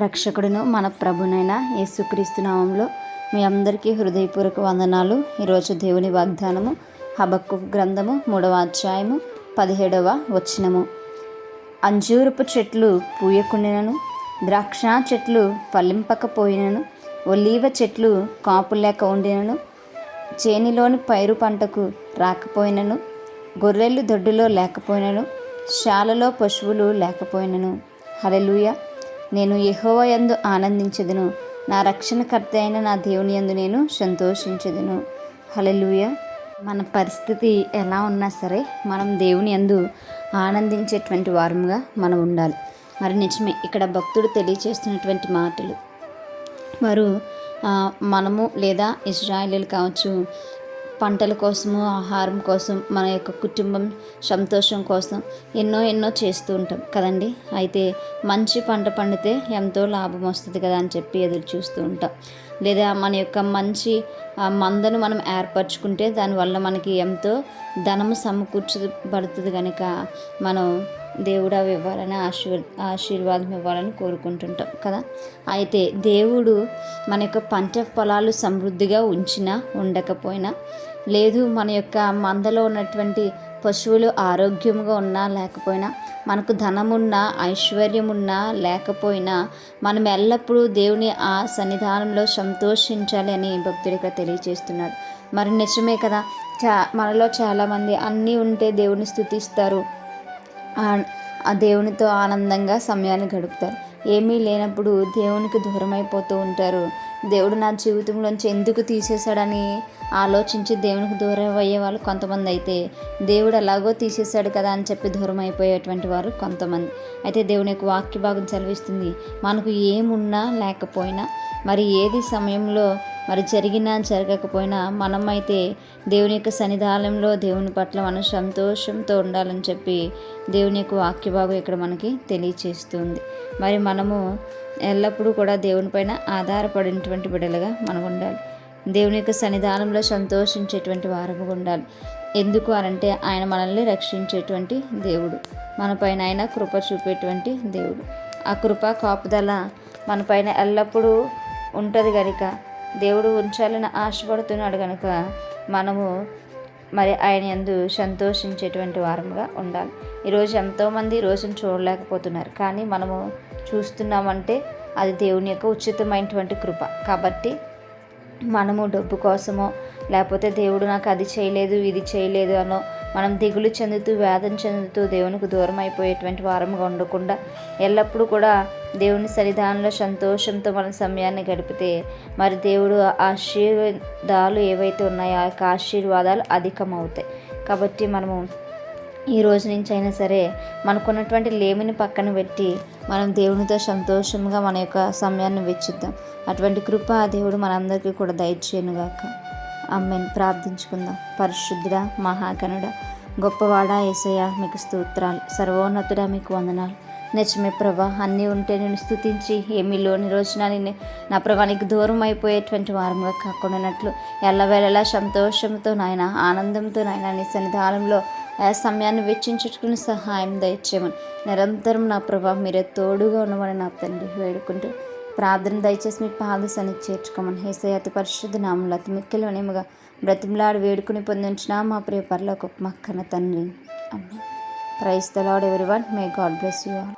రక్షకుడును మన ప్రభునైన యేసుక్రీస్తు నామంలో మీ అందరికీ హృదయపూర్వక వందనాలు. ఈరోజు దేవుని వాగ్దానము హబక్కు గ్రంథము మూడవ అధ్యాయము పదిహేడవ వచనము. అంజూరపు చెట్లు పూయకుండినను ద్రాక్ష చెట్లు ఫలింపకపోయినను ఒలీవ చెట్లు కాపు లేక ఉండినను చేనిలోని పైరు పంటకు రాకపోయినను గొర్రెలు దొడ్డులో లేకపోయినను శాలలో పశువులు లేకపోయినను. హలెలుయ నేను యహోవయందు ఆనందించదును. నా రక్షణకర్త అయిన నా దేవుని యందు నేను సంతోషించదును. హలలుయ మన పరిస్థితి ఎలా ఉన్నా సరే మనం దేవుని యందు ఆనందించేటువంటి వారముగా మనం ఉండాలి. మరి నిజమే ఇక్కడ భక్తుడు తెలియచేస్తున్నటువంటి మాటలు. వారు మనము లేదా ఇజ్రాయిలీలు కావచ్చు పంటల కోసము ఆహారం కోసం మన యొక్క కుటుంబం సంతోషం కోసం ఎన్నో ఎన్నో చేస్తూ ఉంటాం కదండి. అయితే మంచి పంట పండితే ఎంతో లాభం వస్తుంది కదా అని చెప్పి ఎదురు చూస్తూ ఉంటాం. లేదా మన యొక్క మంచి మందను మనం ఏర్పరచుకుంటే దానివల్ల మనకి ఎంతో ధనము సమకూర్చబడుతుంది కనుక మనం దేవుడు అవి ఇవ్వాలని ఆశీర్ ఆశీర్వాదం ఇవ్వాలని కోరుకుంటుంటాం కదా. అయితే దేవుడు మన యొక్క పంట పొలాలు సమృద్ధిగా ఉంచినా ఉండకపోయినా లేదు మన యొక్క మందలో ఉన్నటువంటి పశువులు ఆరోగ్యంగా ఉన్నా లేకపోయినా మనకు ధనమున్నా ఐశ్వర్యమున్నా లేకపోయినా మనం ఎల్లప్పుడూ దేవుని ఆ సన్నిధానంలో సంతోషించాలి అని భక్తుడు ఇక్కడ తెలియజేస్తున్నాడు. మరి నిజమే కదా? చా మనలో చాలామంది అన్నీ ఉంటే దేవుని స్థుతిస్తారు. ఆ- ఆ దేవునితో ఆనందంగా సమయాన్ని గడుపుతారు. ఏమీ లేనప్పుడు దేవునికి దూరం అయిపోతూ ఉంటారు. దేవుడు నా జీవితంలోంచి ఎందుకు తీసేశాడని ఆలోచించి దేవునికి దూరం అయ్యే వాళ్ళు కొంతమంది అయితే దేవుడు ఎలాగో తీసేశాడు కదా అని చెప్పి దూరం అయిపోయేటువంటి వారు కొంతమంది. అయితే దేవుని యొక్క వాక్య భాగం సెలవిస్తుంది మనకు ఏమున్నా లేకపోయినా మరి ఏది సమయంలో మరి జరిగినా జరగకపోయినా మనమైతే దేవుని యొక్క సన్నిధానంలో దేవుని పట్ల మనం సంతోషంతో ఉండాలని చెప్పి దేవుని యొక్క వాక్య భాగం ఇక్కడ మనకి తెలియచేస్తుంది. మరి మనము ఎల్లప్పుడూ కూడా దేవుని పైన ఆధారపడినటువంటి బిడ్డలుగా మనం ఉండాలి. దేవుని యొక్క సన్నిధానంలో సంతోషించేటువంటి వారము ఉండాలి. ఎందుకు అనంటే ఆయన మనల్ని రక్షించేటువంటి దేవుడు. మన పైన ఆయన కృప చూపేటువంటి దేవుడు. ఆ కృప కాపుదల మన పైన ఎల్లప్పుడూ ఉంటుంది కనుక దేవుడు ఉంచాలని ఆశపడుతున్నాడు కనుక మనము మరి ఆయన ఎందు సంతోషించేటువంటి వారముగా ఉండాలి. ఈరోజు ఎంతోమంది రోజును చూడలేకపోతున్నారు. కానీ మనము చూస్తున్నామంటే అది దేవుని యొక్క ఉచితమైనటువంటి కృప. కాబట్టి మనము డబ్బు కోసమో లేకపోతే దేవుడు నాకు అది చేయలేదు ఇది చేయలేదు అనో మనం దిగులు చెందుతూ వేదన చెందుతూ దేవునికి దూరం అయిపోయేటువంటి వారముగా ఉండకుండా ఎల్లప్పుడూ కూడా దేవుని సన్నిధానంలో సంతోషంతో మన సమయాన్ని గడిపితే మరి దేవుడు ఆశీర్వాదాలు ఏవైతే ఉన్నాయో ఆ యొక్క ఆశీర్వాదాలు అధికమవుతాయి. కాబట్టి మనము ఈ రోజు నుంచి అయినా సరే మనకున్నటువంటి లేమిని పక్కన పెట్టి మనం దేవునితో సంతోషంగా మన యొక్క సమయాన్ని వెచ్చిద్దాం. అటువంటి కృప దేవుడు మనందరికీ కూడా దయచేయనుగాక. అమ్మని. ప్రార్థించుకుందాం. పరిశుద్ధుడ మహాగణుడ గొప్పవాడ ఏసయ్య మీకు స్తోత్రాలు. సర్వోన్నతుడ మీకు వందనాలు. నిజమే ప్రభా అన్నీ ఉంటే నేను స్థుతించి ఏమీ లోని రోజున నేను నా ప్రభానికి దూరం అయిపోయేటువంటి వారంగా కాకుండా ఉన్నట్లు ఎల్లవేళలా సంతోషంతో నాయన ఆనందంతో నాయన నీ సన్నిధానంలో ఆ సమయాన్ని వెచ్చించుకుని సహాయం దయచేయమని. నిరంతరం నా ప్రభా మీరే తోడుగా ఉండమని నా తండ్రి వేడుకుంటూ ప్రార్థన దయచేసి మీ పాద సన్నిధి చేర్చుకోమని హేసయ అతి పరిశుద్ధ నామంలో అతి మిక్కిలు అనేముగా వేడుకుని పొందించిన మా ప్రియ పర్లో మక్కన తండ్రి అమ్మ praise everyone may God bless you all.